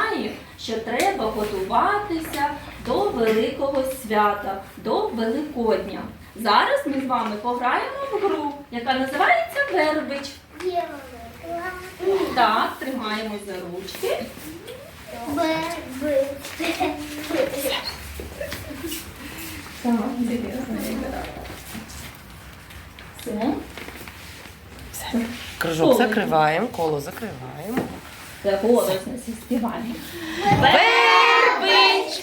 вважає, що треба готуватися до великого свята, до Великодня. Зараз ми з вами пограємо в гру, яка називається Вербич. Так, тримаємо за ручки. Вербич. Так, інтересно Все. Кружок закриваємо, коло закриваємо. Це голосне співання. Вербич!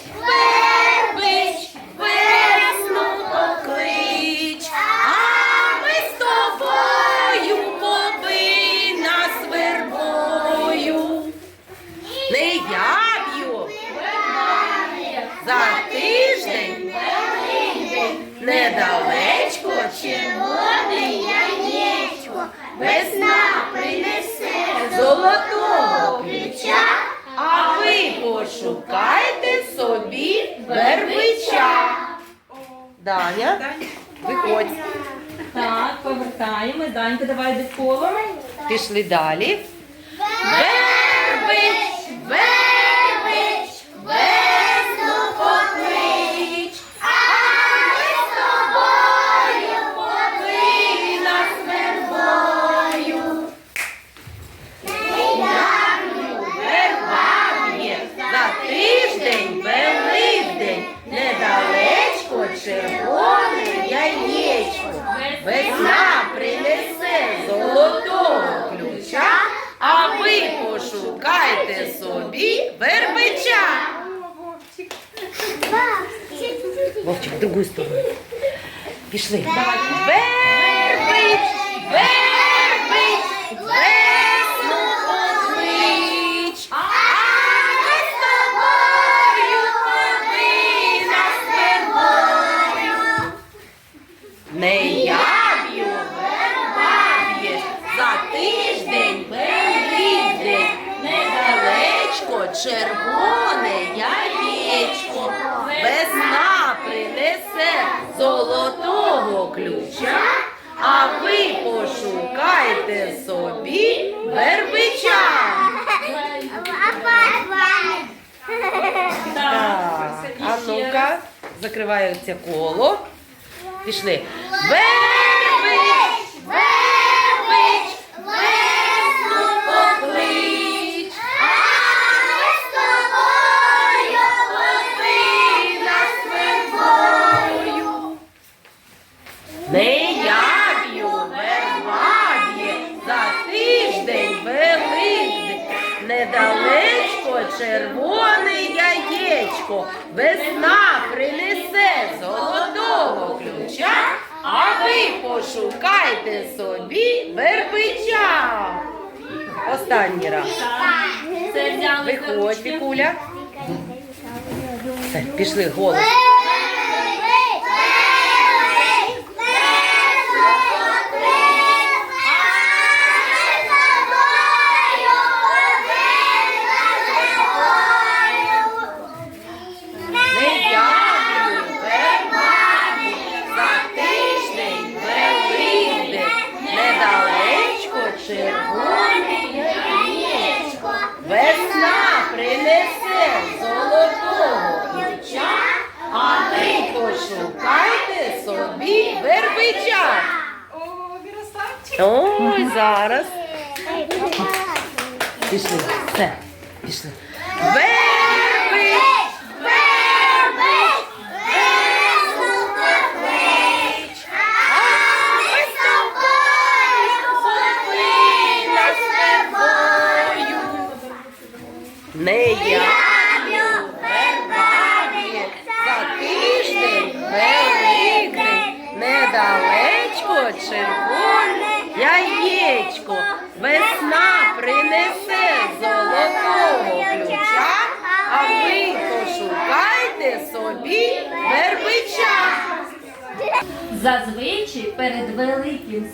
Давай, Данька, давай дефоло. Пішли далі. Вербич, вербич, весну поклич, а ми з тобою поби нас вербою. Недавню вербами за тиждень великдень, недалечко червоне яєчко. Весна принесе золотого ключа, а ви пошукайте собі вербича. Вовчик, в другу сторону. Пішли. Вербич, вербич, вербич. А ви пошукайте собі вербича. Так, А ну-ка, закривається коло. Пішли. Вербича! око весна принесе золотого ключа, а ви пошукайте собі вербича. Останній раз. Виходь, Вікуля. Пішли голос. зараз. Пішли. Все, пішли.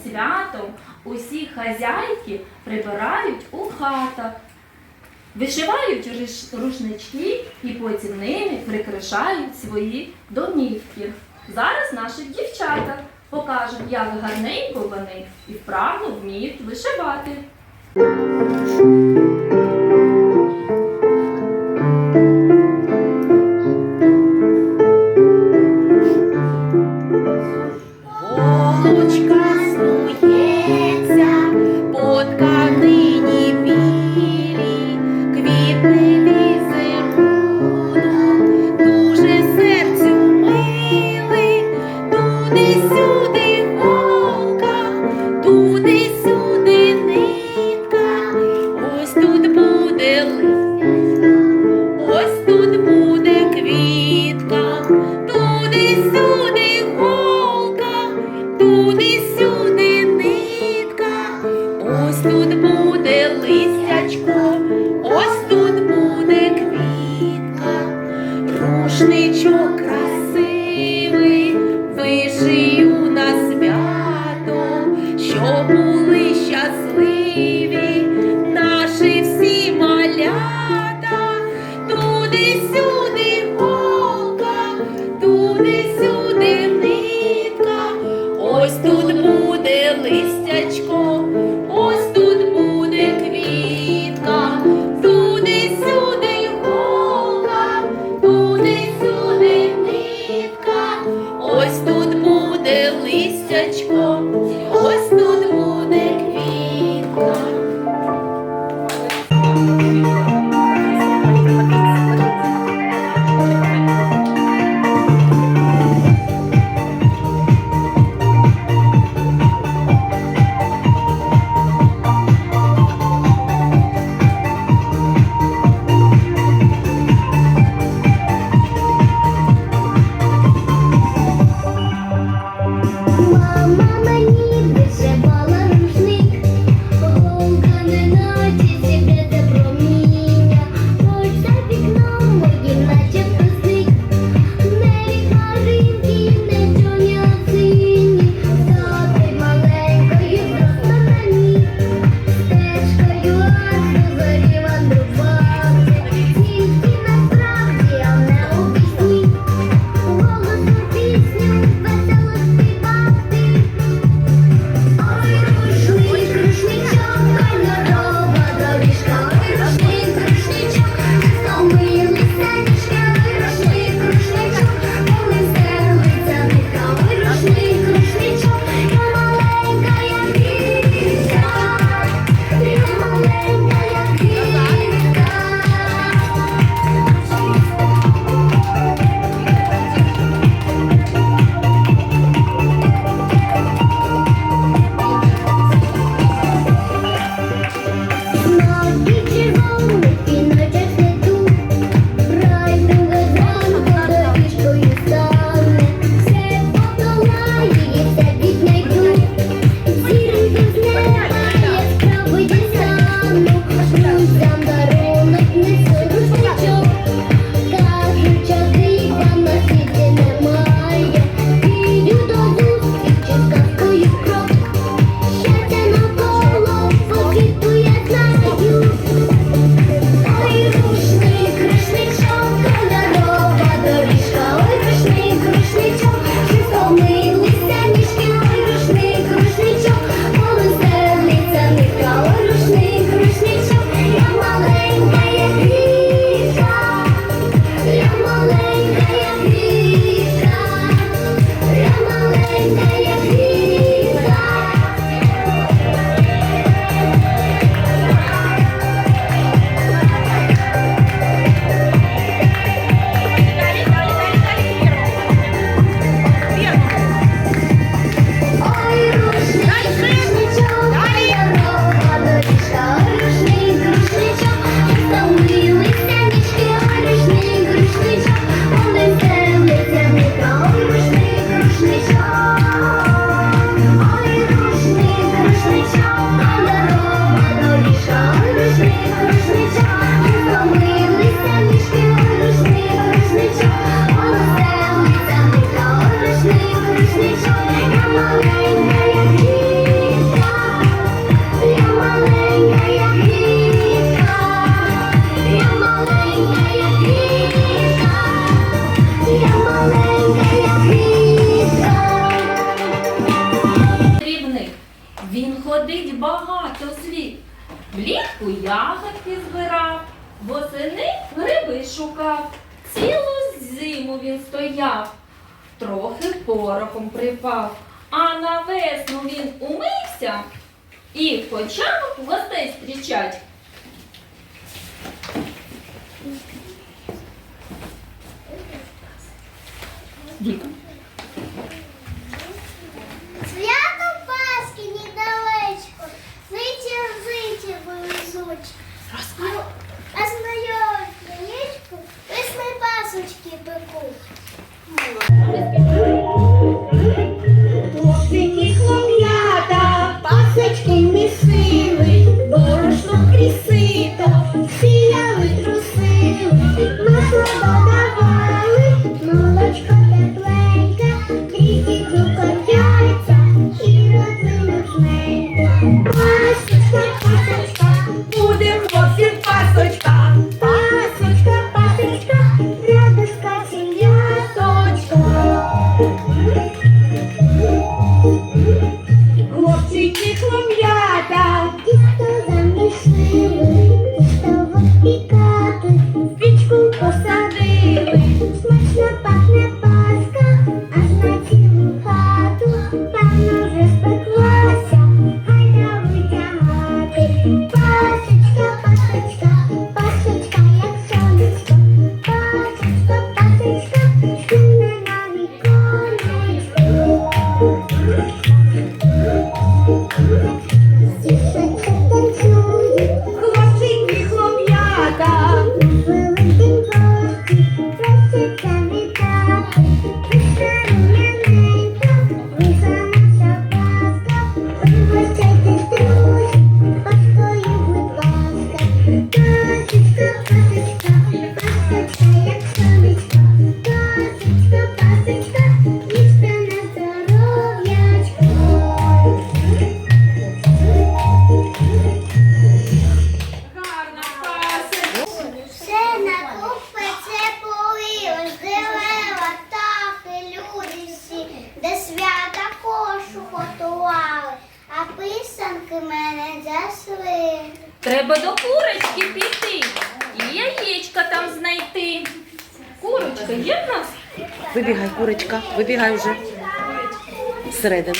святом усі хазяйки прибирають у хатах, вишивають рушнички і потім ними прикрашають свої домівки. Зараз наші дівчата покажуть, як гарненько вони і вправно вміють вишивати. Він ходить багато слід. Влітку ягодки збирав, восени гриби шукав. Цілу зиму він стояв, трохи порохом припав, а на весну він умився і почав гостей зустрічати. дітям. Свято Пасхи недалечко, зиті зиті везуть. Ну, а знайомі яєчку, весни пасочки пекуть. вибігай, курочка, вибігай вже всередину.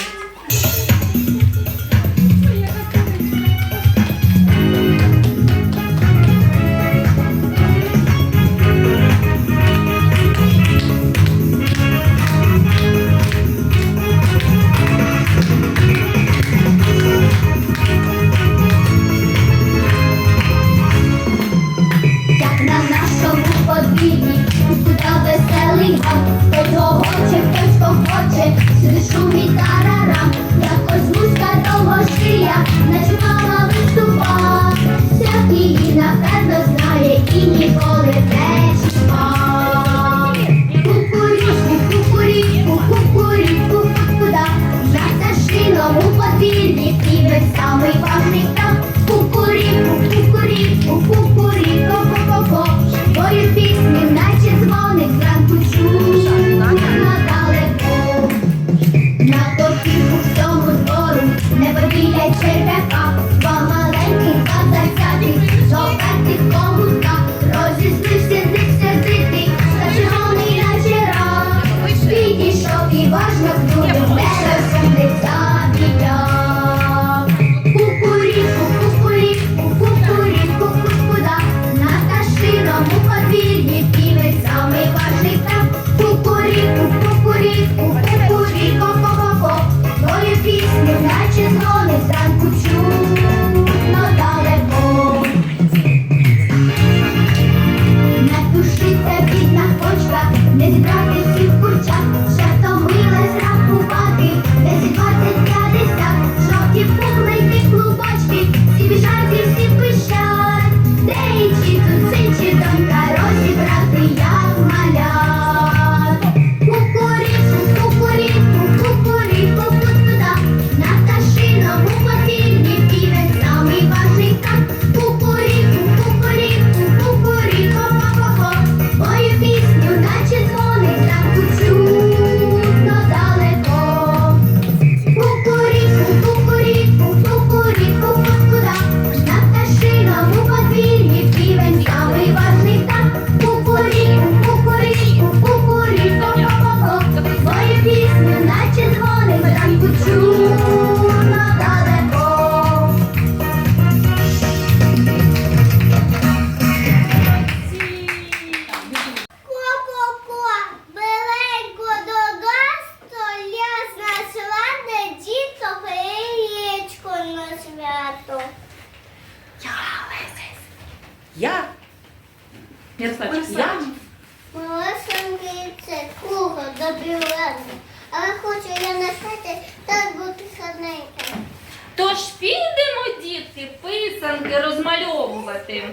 заміж. Малесенький це круга добрівезна. Але хочу я носити так бути садненька. Тож підемо, дітки, писанки розмальовувати.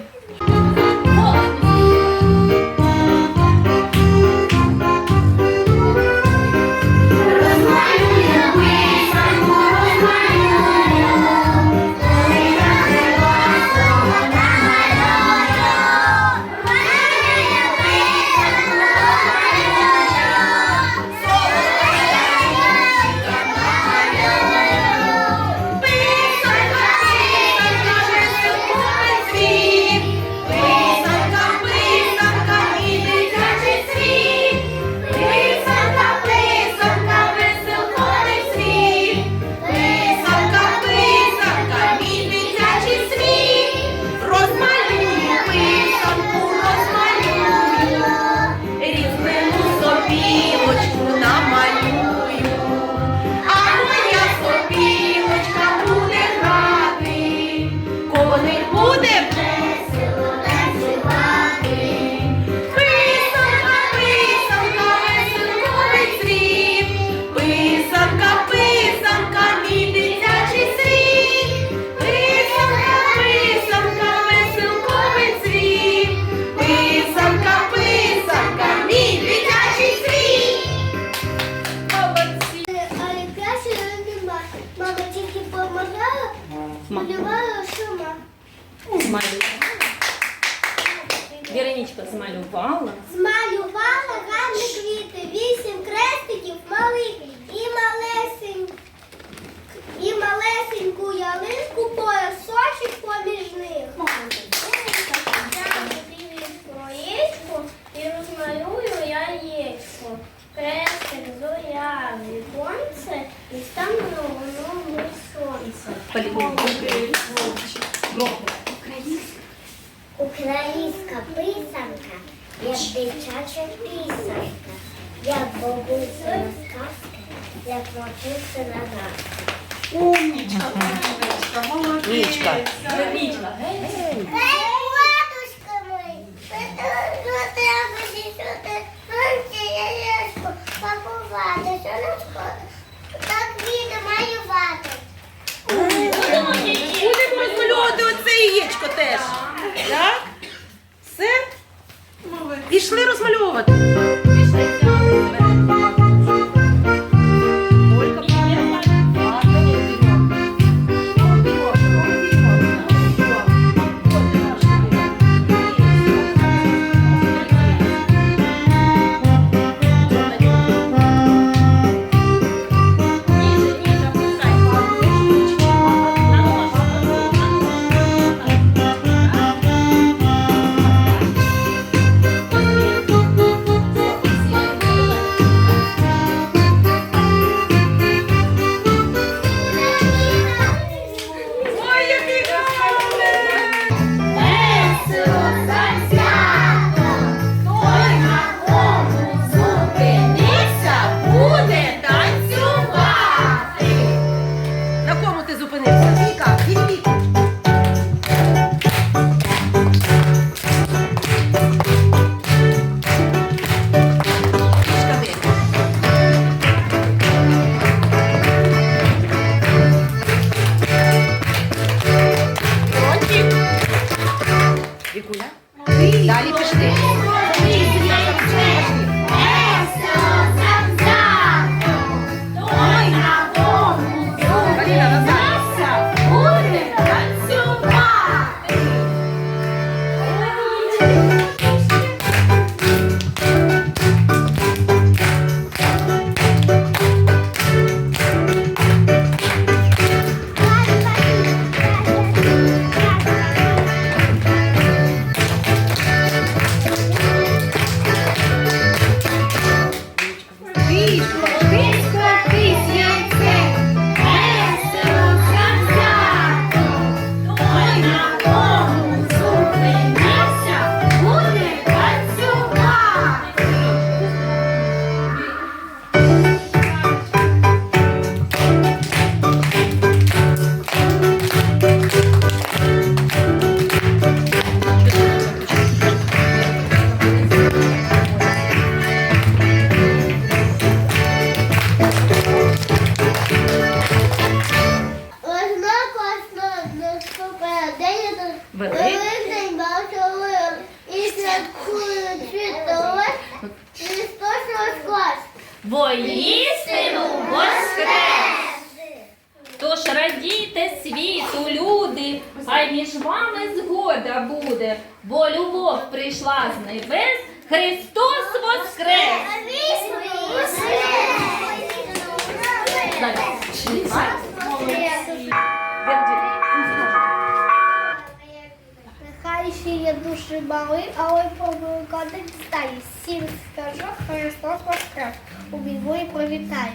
змалювала. Віронічка змалювала. Жибали, але побрукати стаї. Всім скажу, Христос Воскрес. У білої привітаю.